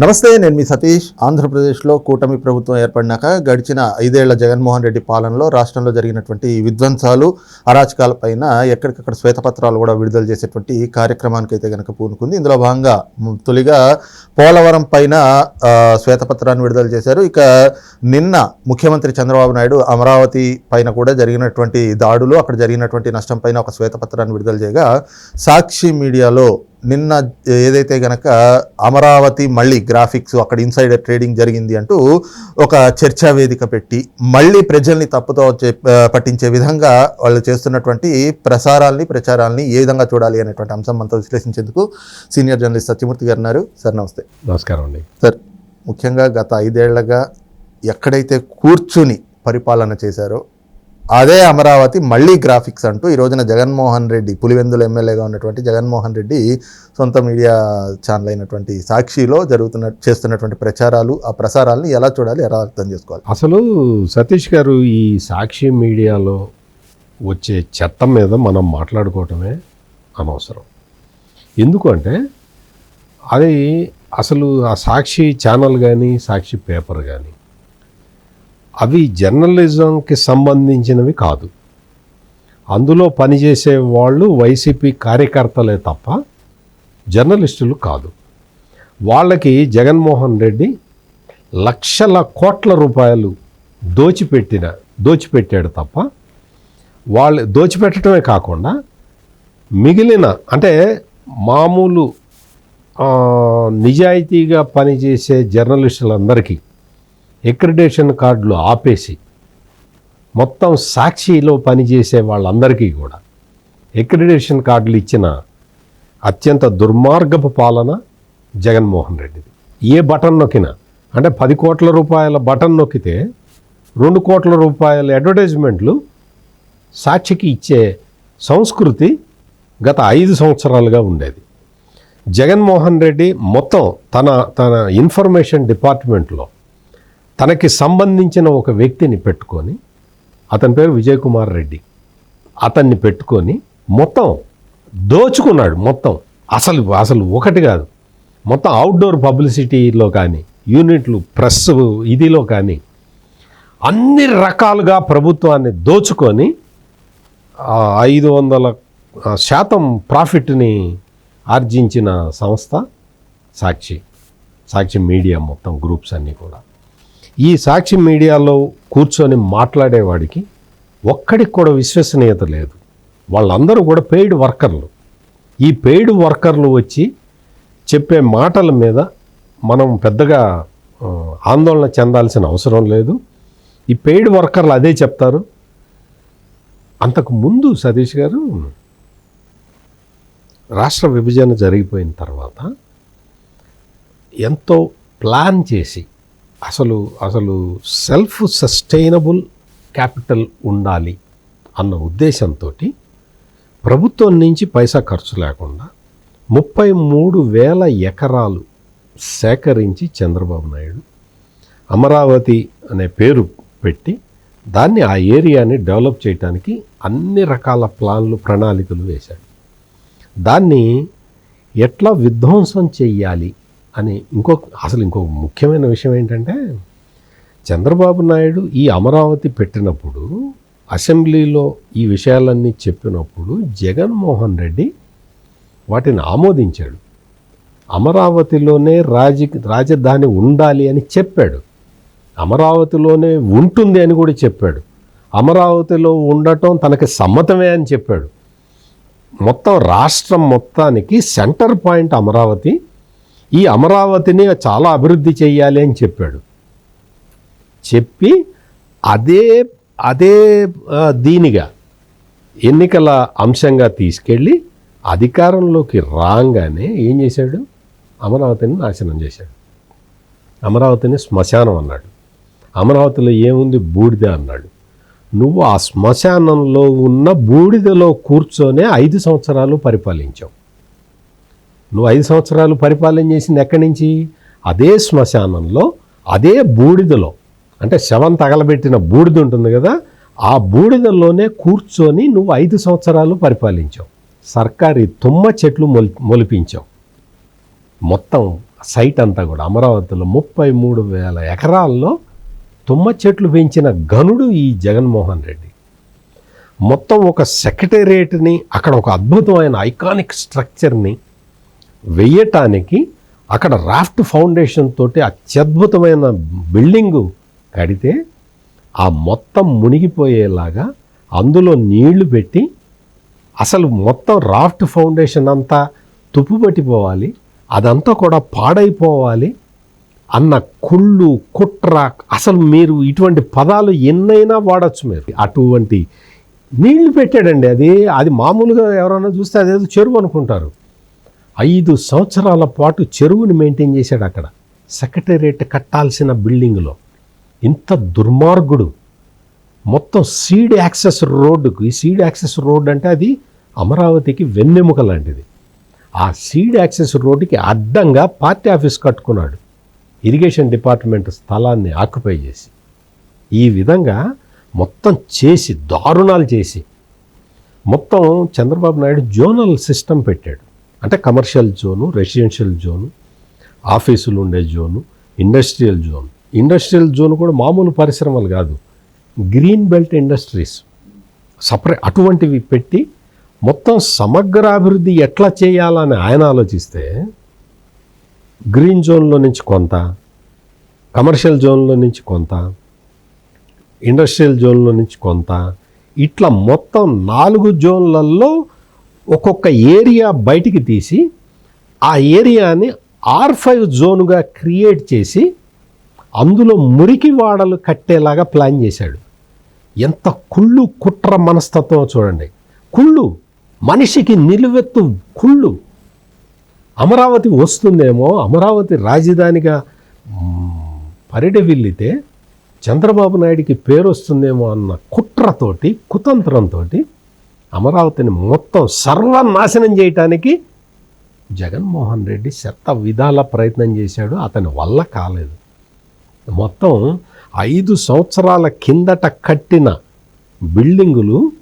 నమస్తే నేను మీ సతీష్. ఆంధ్రప్రదేశ్లో కూటమి ప్రభుత్వం ఏర్పడినాక గడిచిన ఐదేళ్ళ జగన్మోహన్ రెడ్డి పాలనలో రాష్ట్రంలో జరిగినటువంటి విధ్వంసాలు అరాచకాలపైన ఎక్కడికక్కడ శ్వేతపత్రాలు కూడా విడుదల చేసేటువంటి కార్యక్రమానికి అయితే కనుక పూనుకుంది. ఇందులో భాగంగా తొలిగా పోలవరం పైన శ్వేతపత్రాన్ని విడుదల చేశారు. ఇక నిన్న ముఖ్యమంత్రి చంద్రబాబు నాయుడు అమరావతి పైన కూడా జరిగినటువంటి దాడులు అక్కడ జరిగినటువంటి నష్టం పైన ఒక శ్వేతపత్రాన్ని విడుదల చేయగా సాక్షి మీడియాలో నిన్న ఏదైతే గనక అమరావతి మళ్ళీ గ్రాఫిక్స్ అక్కడ ఇన్సైడర్ ట్రేడింగ్ జరిగింది అంటూ ఒక చర్చా వేదిక పెట్టి మళ్ళీ ప్రజల్ని తప్పుతో పట్టించే విధంగా వాళ్ళు చేస్తున్నటువంటి ప్రసారాల్ని ప్రచారాల్ని ఏ విధంగా చూడాలి అనేటువంటి అంశం మనతో విశ్లేషించేందుకు సీనియర్ జర్నలిస్ట్ సత్యమూర్తి గారు ఉన్నారు. సార్ నమస్తే. నమస్కారం అండి. సార్ ముఖ్యంగా గత ఐదేళ్ళగా ఎక్కడైతే కూర్చుని పరిపాలన చేశారో అదే అమరావతి మళ్ళీ గ్రాఫిక్స్ అంటూ ఈ రోజున జగన్మోహన్ రెడ్డి పులివెందుల ఎమ్మెల్యేగా ఉన్నటువంటి జగన్మోహన్ రెడ్డి సొంత మీడియా ఛానల్ అయినటువంటి సాక్షిలో జరుగుతున్న చేస్తున్నటువంటి ప్రచారాలు ఆ ప్రసారాలను ఎలా చూడాలి ఎలా అర్థం చేసుకోవాలి? అసలు సతీష్ గారు ఈ సాక్షి మీడియాలో వచ్చే చెత్త మీద మనం మాట్లాడుకోవటమే అనవసరం. ఎందుకు అంటే అది అసలు ఆ సాక్షి ఛానల్ కానీ సాక్షి పేపర్ కానీ అవి జర్నలిజంకి సంబంధించినవి కాదు. అందులో పనిచేసే వాళ్ళు వైసీపీ కార్యకర్తలే తప్ప జర్నలిస్టులు కాదు. వాళ్ళకి జగన్మోహన్ రెడ్డి లక్షల కోట్ల రూపాయలు దోచిపెట్టిన దోచిపెట్టాడు తప్ప వాళ్ళు దోచిపెట్టడమే కాకుండా మిగిలిన అంటే మామూలు నిజాయితీగా పనిచేసే జర్నలిస్టులందరికీ ఎక్రిడేషన్ కార్డులు ఆపేసి మొత్తం సాక్షిలో పనిచేసే వాళ్ళందరికీ కూడా ఎక్రిడేషన్ కార్డులు ఇచ్చిన అత్యంత దుర్మార్గపు పాలన జగన్మోహన్ రెడ్డిది. ఏ బటన్ నొక్కినా అంటే పది కోట్ల రూపాయల బటన్ నొక్కితే రెండు కోట్ల రూపాయల అడ్వర్టైజ్మెంట్లు సాక్షికి ఇచ్చే సంస్కృతి గత ఐదు సంవత్సరాలుగా ఉండేది. జగన్మోహన్ రెడ్డి మొత్తం తన తన ఇన్ఫర్మేషన్ డిపార్ట్మెంట్లో తనకి సంబంధించిన ఒక వ్యక్తిని పెట్టుకొని అతని పేరు విజయ్ కుమార్ రెడ్డి. అతన్ని పెట్టుకొని మొత్తం దోచుకున్నాడు మొత్తం. అసలు అసలు ఒకటి కాదు. మొత్తం అవుట్డోర్ పబ్లిసిటీలో కానీ యూనిట్లు ప్రెస్ ఇదిలో కానీ అన్ని రకాలుగా ప్రభుత్వాన్ని దోచుకొని ఐదు వందల శాతం ప్రాఫిట్ని ఆర్జించిన సంస్థ సాక్షి సాక్షి మీడియా మొత్తం గ్రూప్స్ అన్నీ కూడా. ఈ సాక్షి మీడియాలో కూర్చొని మాట్లాడేవాడికి ఒక్కడికి కూడా విశ్వసనీయత లేదు. వాళ్ళందరూ కూడా పెయిడ్ వర్కర్లు. ఈ పెయిడ్ వర్కర్లు వచ్చి చెప్పే మాటల మీద మనం పెద్దగా ఆందోళన చెందాల్సిన అవసరం లేదు. ఈ పెయిడ్ వర్కర్లు అదే చెప్తారు. అంతకు ముందు సతీష్ గారు రాష్ట్ర విభజన జరిగిపోయిన తర్వాత ఎంతో ప్లాన్ చేసి అసలు అసలు సెల్ఫ్ సస్టైనబుల్ క్యాపిటల్ ఉండాలి అన్న ఉద్దేశంతో ప్రభుత్వం నుంచి పైసా ఖర్చు లేకుండా ముప్పై మూడు వేల ఎకరాలు సేకరించి చంద్రబాబు నాయుడు అమరావతి అనే పేరు పెట్టి దాన్ని ఆ ఏరియాని డెవలప్ చేయడానికి అన్ని రకాల ప్లాన్లు ప్రణాళికలు వేశాడు. దాన్ని ఎట్లా విధ్వంసం చెయ్యాలి అని ఇంకో అసలు ఇంకో ముఖ్యమైన విషయం ఏంటంటే చంద్రబాబు నాయుడు ఈ అమరావతి పెట్టినప్పుడు అసెంబ్లీలో ఈ విషయాలన్నీ చెప్పినప్పుడు జగన్మోహన్ రెడ్డి వాటిని ఆమోదించాడు. అమరావతిలోనే రాజ రాజధాని ఉండాలి అని చెప్పాడు. అమరావతిలోనే ఉంటుంది అని కూడా చెప్పాడు. అమరావతిలో ఉండటం తనకి సమ్మతమే అని చెప్పాడు. మొత్తం రాష్ట్రం మొత్తానికి సెంటర్ పాయింట్ అమరావతి ఈ అమరావతిని చాలా అభివృద్ధి చేయాలి అని చెప్పాడు. చెప్పి అదే అదే దీనిగా ఎన్నికల అంశంగా తీసుకెళ్ళి అధికారంలోకి రాగానే ఏం చేశాడు? అమరావతిని నాశనం చేశాడు. అమరావతిని శ్మశానం అన్నాడు. అమరావతిలో ఏముంది? బూడిద అన్నాడు. నువ్వు ఆ శ్మశానంలో ఉన్న బూడిదలో కూర్చొనే ఐదు సంవత్సరాలు పరిపాలించావు. నువ్వు ఐదు సంవత్సరాలు పరిపాలన చేసింది ఎక్కడి నుంచి? అదే శ్మశానంలో అదే బూడిదలో. అంటే శవం తగలబెట్టిన బూడిద ఉంటుంది కదా ఆ బూడిదలోనే కూర్చొని నువ్వు ఐదు సంవత్సరాలు పరిపాలించావు. సర్కారీ తుమ్మ చెట్లు మొలి మొలిపించావు. మొత్తం సైట్ అంతా కూడా అమరావతిలో ముప్పై మూడు వేల ఎకరాల్లో తుమ్మ చెట్లు పెంచిన గనుడు ఈ జగన్మోహన్ రెడ్డి. మొత్తం ఒక సెక్రటేరియట్ని అక్కడ ఒక అద్భుతమైన ఐకానిక్ స్ట్రక్చర్ని వెయ్యటానికి అక్కడ రాఫ్ట్ ఫౌండేషన్ తోటి అత్యద్భుతమైన బిల్డింగు కడితే ఆ మొత్తం మునిగిపోయేలాగా అందులో నీళ్ళు పెట్టి అసలు మొత్తం రాఫ్ట్ ఫౌండేషన్ అంతా తుప్పుపట్టిపోవాలి అదంతా కూడా పాడైపోవాలి అన్న కుళ్ళు కుట్ర అసలు మీరు ఇటువంటి పదాలు ఎన్నైనా వాడచ్చు మీరు. అటువంటి నీళ్ళు పెట్టాడండి అది అది మామూలుగా ఎవరైనా చూస్తే అదేదో చెరువు అనుకుంటారు. ఐదు సంవత్సరాల పాటు చెరువుని మెయింటైన్ చేశాడు అక్కడ. సెక్రటేరియట్ కట్టాల్సిన బిల్డింగ్లో. ఇంత దుర్మార్గుడు. మొత్తం సీడ్ యాక్సెస్ రోడ్డుకు ఈ సీడ్ యాక్సెస్ రోడ్ అంటే అది అమరావతికి వెన్నెముక లాంటిది. ఆ సీడ్ యాక్సెస్ రోడ్డుకి అడ్డంగా పార్టీ ఆఫీస్ కట్టుకున్నాడు. ఇరిగేషన్ డిపార్ట్మెంట్ స్థలాన్ని ఆక్యుపై చేసి. ఈ విధంగా మొత్తం చేసి దారుణాలు చేసి. మొత్తం చంద్రబాబు నాయుడు జోనల్ సిస్టమ్ పెట్టాడు. అంటే కమర్షియల్ జోను రెసిడెన్షియల్ జోను ఆఫీసులు ఉండే zone industrial zone. Industrial zone కూడా మామూలు పరిశ్రమలు కాదు. Green belt industries. సపరేట్ అటువంటివి పెట్టి మొత్తం సమగ్ర అభివృద్ధి ఎట్లా చేయాలని ఆయన ఆలోచిస్తే గ్రీన్ జోన్లో నుంచి కొంత కమర్షియల్ జోన్లో నుంచి కొంత ఇండస్ట్రియల్ జోన్లో నుంచి కొంత ఇట్లా మొత్తం నాలుగు జోన్లలో ఒక్కొక్క ఏరియా బయటికి తీసి ఆ ఏరియాని ఆర్ ఫైవ్ జోన్గా క్రియేట్ చేసి అందులో మురికి వాడలు కట్టేలాగా ప్లాన్ చేశాడు. ఎంత కుళ్ళు కుట్ర మనస్తత్వం చూడండి. కుళ్ళు మనిషికి నిలువెత్తు కుళ్ళు. అమరావతి వస్తుందేమో అమరావతి రాజధానిగా మ్, పరిడవిల్లితే చంద్రబాబు నాయుడికి పేరు వస్తుందేమో అన్న కుట్రతోటి కుతంత్రంతో అమరావతిని మొత్తం సర్వనాశనం చేయటానికి జగన్మోహన్ రెడ్డి శత విధాల ప్రయత్నం చేశాడు. అతని వల్ల కాలేదు. మొత్తం ఐదు సంవత్సరాల కిందట కట్టిన బిల్డింగులు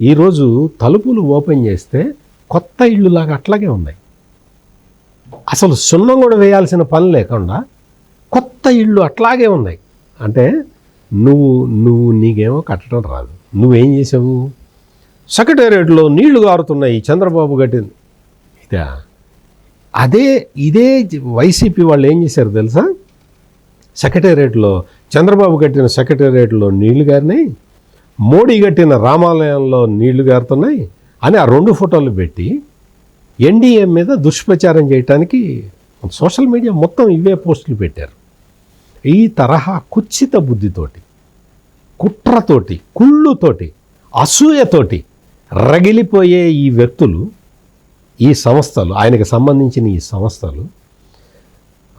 ఈరోజు తలుపులు ఓపెన్ చేస్తే కొత్త ఇళ్ళులాగా అట్లాగే ఉన్నాయి. అసలు సున్నం కూడా వేయాల్సిన పని లేకుండా కొత్త ఇళ్ళు అట్లాగే ఉన్నాయి. అంటే నువ్వు నువ్వు నీకేమో కట్టడం రాదు. నువ్వేం చేసావు? సెక్రటేరియట్లో నీళ్ళు గారుతున్నాయి చంద్రబాబు కట్టింది. ఇదే అదే ఇదే వైసీపీ వాళ్ళు ఏం చేశారు తెలుసా? సెక్రటేరియట్లో చంద్రబాబు కట్టిన సెక్రటేరియట్లో నీళ్ళు గారినాయి మోడీ కట్టిన రామాలయంలో నీళ్ళు గారుతున్నాయి అని ఆ రెండు ఫోటోలు పెట్టి ఎన్డీఏ మీద దుష్ప్రచారం చేయటానికి సోషల్ మీడియా మొత్తం ఇవే పోస్టులు పెట్టారు. ఈ తరహా కుచ్చిత బుద్ధితోటి కుట్రతోటి కుళ్ళుతోటి అసూయతోటి రగిలిపోయే ఈ వ్యక్తులు ఈ సంస్థలు ఆయనకు సంబంధించిన ఈ సంస్థలు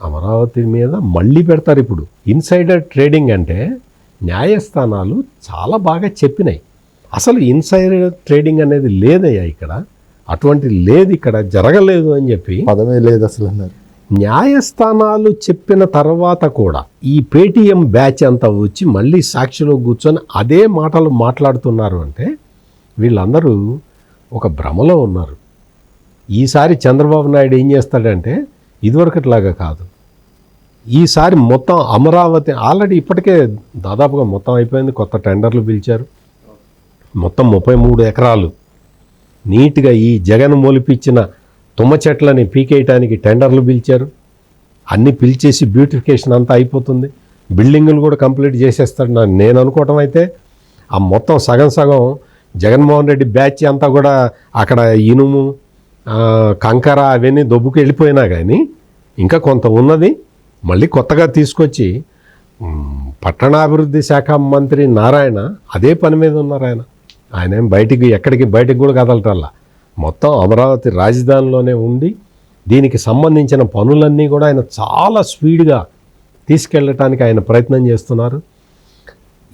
అమరావతి మీద మళ్ళీ పెడతారు ఇప్పుడు. ఇన్సైడర్ ట్రేడింగ్ అంటే న్యాయస్థానాలు చాలా బాగా చెప్పినాయి. అసలు ఇన్సైడర్ ట్రేడింగ్ అనేది లేదయ్యా ఇక్కడ. అటువంటి లేదు ఇక్కడ జరగలేదు అని చెప్పి పదమే లేదు అసలు అన్నారు. న్యాయస్థానాలు చెప్పిన తర్వాత కూడా ఈ పేటీఎం బ్యాచ్ అంతా వచ్చి మళ్ళీ సాక్షిలో కూర్చొని అదే మాటలు మాట్లాడుతున్నారు అంటే వీళ్ళందరూ ఒక భ్రమలో ఉన్నారు. ఈసారి చంద్రబాబు నాయుడు ఏం చేస్తాడంటే ఇదివరకట్లాగా కాదు. ఈసారి మొత్తం అమరావతి ఆల్రెడీ ఇప్పటికే దాదాపుగా మొత్తం అయిపోయింది. కొత్త టెండర్లు పిలిచారు. మొత్తం ముప్పై మూడు ఎకరాలు. నీట్గా ఈ జగన్ మొలిపించిన తుమ్మ చెట్లని పీకేయటానికి టెండర్లు పిలిచారు. అన్నీ పిలిచేసి బ్యూటిఫికేషన్ అంతా అయిపోతుంది. బిల్డింగులు కూడా కంప్లీట్ చేసేస్తాడు నా నేను అనుకోవటం అయితే ఆ మొత్తం సగం సగం జగన్మోహన్ రెడ్డి బ్యాచ్ అంతా కూడా అక్కడ ఇనుము కంకర అవన్నీ దొబ్బుకు వెళ్ళిపోయినా కానీ ఇంకా కొంత ఉన్నది. మళ్ళీ కొత్తగా తీసుకొచ్చి పట్టణాభివృద్ధి శాఖ మంత్రి నారాయణ అదే పని మీద ఉన్నారు ఆయన. ఆయన ఏం బయటికి ఎక్కడికి బయటికి కూడా కదలటల్లా. మొత్తం అమరావతి రాజధానిలోనే ఉండి దీనికి సంబంధించిన పనులన్నీ కూడా ఆయన చాలా స్పీడ్గా తీసుకెళ్ళటానికి ఆయన ప్రయత్నం చేస్తున్నారు.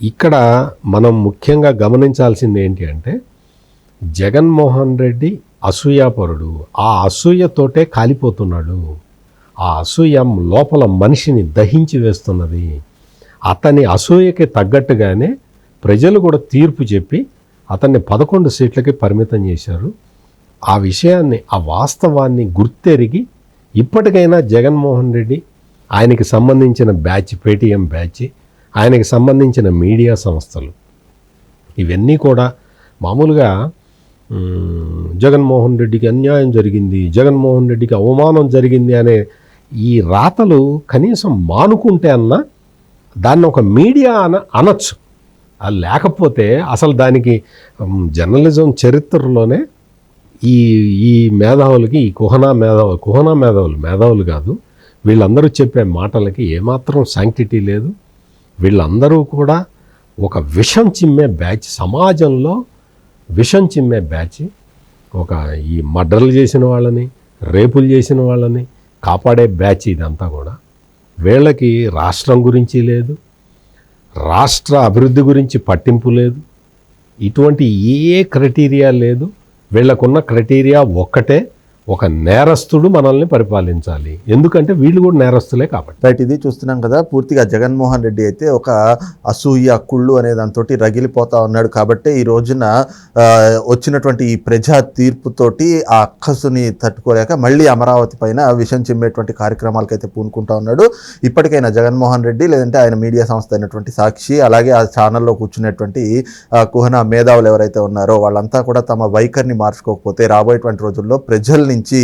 ఇక్కడ మనం ముఖ్యంగా గమనించాల్సింది ఏంటి అంటే జగన్మోహన్ రెడ్డి అసూయాపరుడు. ఆ అసూయతోటే కాలిపోతున్నాడు. ఆ అసూయ లోపల మనిషిని దహించి వేస్తున్నది. అతని అసూయకి తగ్గట్టుగానే ప్రజలు కూడా తీర్పు చెప్పి అతన్ని పదకొండు సీట్లకి పరిమితం చేశారు. ఆ విషయాన్ని ఆ వాస్తవాన్ని గుర్తెరిగి ఇప్పటికైనా జగన్మోహన్ రెడ్డి ఆయనకి సంబంధించిన బ్యాచ్ పేటీఎం బ్యాచ్ ఆయనకి సంబంధించిన మీడియా సంస్థలు. ఇవన్నీ కూడా మామూలుగా జగన్మోహన్ రెడ్డికి అన్యాయం జరిగింది జగన్మోహన్ రెడ్డికి అవమానం జరిగింది అనే ఈ రాతలు కనీసం మానుకుంటే అన్నా దాన్ని ఒక మీడియా అన అనొచ్చు. అది లేకపోతే అసలు దానికి జర్నలిజం చరిత్రలోనే ఈ ఈ మేధావులకి ఈ కుహనా మేధావులు కుహనా మేధావులు మేధావులు కాదు వీళ్ళందరూ చెప్పే మాటలకి ఏమాత్రం శాంక్టిటీ లేదు. వీళ్ళందరూ కూడా ఒక విషం చిమ్మే బ్యాచ్ సమాజంలో విషం చిమ్మే బ్యాచ్ ఒక ఈ మర్డర్లు చేసిన వాళ్ళని రేపులు చేసిన వాళ్ళని కాపాడే బ్యాచ్ ఇదంతా కూడా. వీళ్ళకి రాష్ట్రం గురించి లేదు రాష్ట్ర అభివృద్ధి గురించి పట్టింపు లేదు ఇటువంటి ఏ క్రైటీరియా లేదు వీళ్ళకున్న క్రైటీరియా ఒక్కటే ఒక నేరస్తుడు మనల్ని పరిపాలించాలి. ఎందుకంటే వీళ్ళు కూడా నేరస్తులే కాబట్టి. రైట్ ఇది చూస్తున్నాం కదా పూర్తిగా జగన్మోహన్ రెడ్డి అయితే ఒక అసూయ కుళ్ళు అనే దాంతో రగిలిపోతా ఉన్నాడు కాబట్టి ఈ రోజున వచ్చినటువంటి ఈ ప్రజా తీర్పుతోటి ఆ అక్కసుని తట్టుకోలేక మళ్ళీ అమరావతి పైన విషం చిమ్మేటువంటి కార్యక్రమాలకైతే పూనుకుంటా ఉన్నాడు. ఇప్పటికైనా జగన్మోహన్ రెడ్డి లేదంటే ఆయన మీడియా సంస్థ అయినటువంటి సాక్షి అలాగే ఆ ఛానల్లో కూర్చునేటువంటి కుహన కుహనా మేధావులు ఎవరైతే ఉన్నారో వాళ్ళంతా కూడా తమ వైఖరిని మార్చుకోకపోతే రాబోయేటువంటి రోజుల్లో ప్రజల్ని నుంచి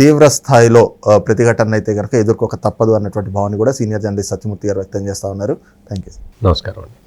తీవ్ర స్థాయిలో ప్రతిఘటన అయితే కనుక ఎదుర్కోక తప్పదు అన్నటువంటి భావన కూడా సీనియర్ జర్నలిస్ట్ సత్యమూర్తి గారు వ్యక్తం చేస్తూ ఉన్నారు. థ్యాంక్ యూ నమస్కారం అండి.